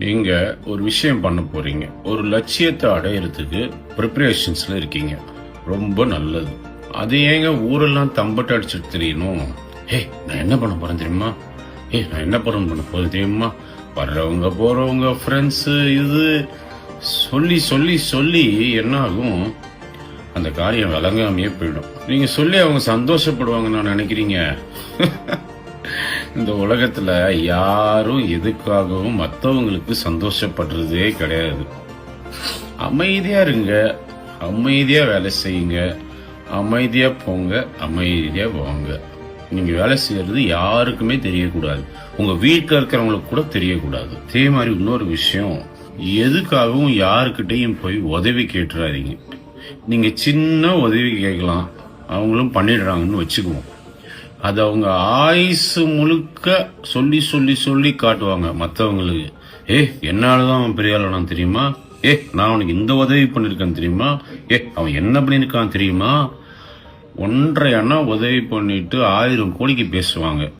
நீங்க ஒரு விஷயம் பண்ண போறீங்க. ஒரு லட்சியத்தை அடையறதுக்கு ப்ரிப்பரேஷன்ஸ்ல இருக்கீங்க. ரொம்ப நல்லது. அது ஏங்க ஊரெல்லாம் தம்பட்டு அடிச்சுட்டு தெரியணும்? ஹே நான் என்ன பண்ண போறேன் தெரியுமா? ஏ நான் என்ன பண்ண பண்ண போறேன் தெரியுமா? வர்றவங்க போறவங்க ஃப்ரெண்ட்ஸு இது. சொல்லி சொல்லி சொல்லி என்ன ஆகும் அந்த காரியம் விளங்காமையே போயிடும். நீங்க சொல்லி அவங்க சந்தோஷப்படுவாங்க நான் நினைக்கிறீங்க. இந்த உலகத்துல யாரும் எதுக்காகவும் மற்றவங்களுக்கு சந்தோஷப்படுறதே கிடையாது. அமைதியா இருங்க. அமைதியா வேலை செய்யுங்க. அமைதியா போங்க. அமைதியா வாங்க. நீங்க வேலை செய்யறது யாருக்குமே தெரியக்கூடாது. உங்க வீட்டில் இருக்கிறவங்களுக்கு கூட தெரியக்கூடாது. அதே மாதிரி இன்னொரு விஷயம். எதுக்காகவும் யாருக்கிட்டையும் போய் உதவி கேட்டுறாதீங்க. நீங்க சின்ன உதவி கேட்கலாம். அவங்களும் பண்ணிடுறாங்கன்னு வச்சுக்குவோம். அதை அவங்க ஆயுசு முழுக்க சொல்லி சொல்லி சொல்லி காட்டுவாங்க மற்றவங்களுக்கு ஏ என்னாலதான் அவன் பெரிய ஆளானான் தெரியுமா? ஏ நான் அவனுக்கு இந்த உதவி பண்ணிருக்கேன் தெரியுமா? ஏ அவன் என்ன பண்ணியிருக்கான் தெரியுமா? ஒன்றையான உதவி பண்ணிட்டு ஆயிரம் கோடிக்கு பேசுவாங்க.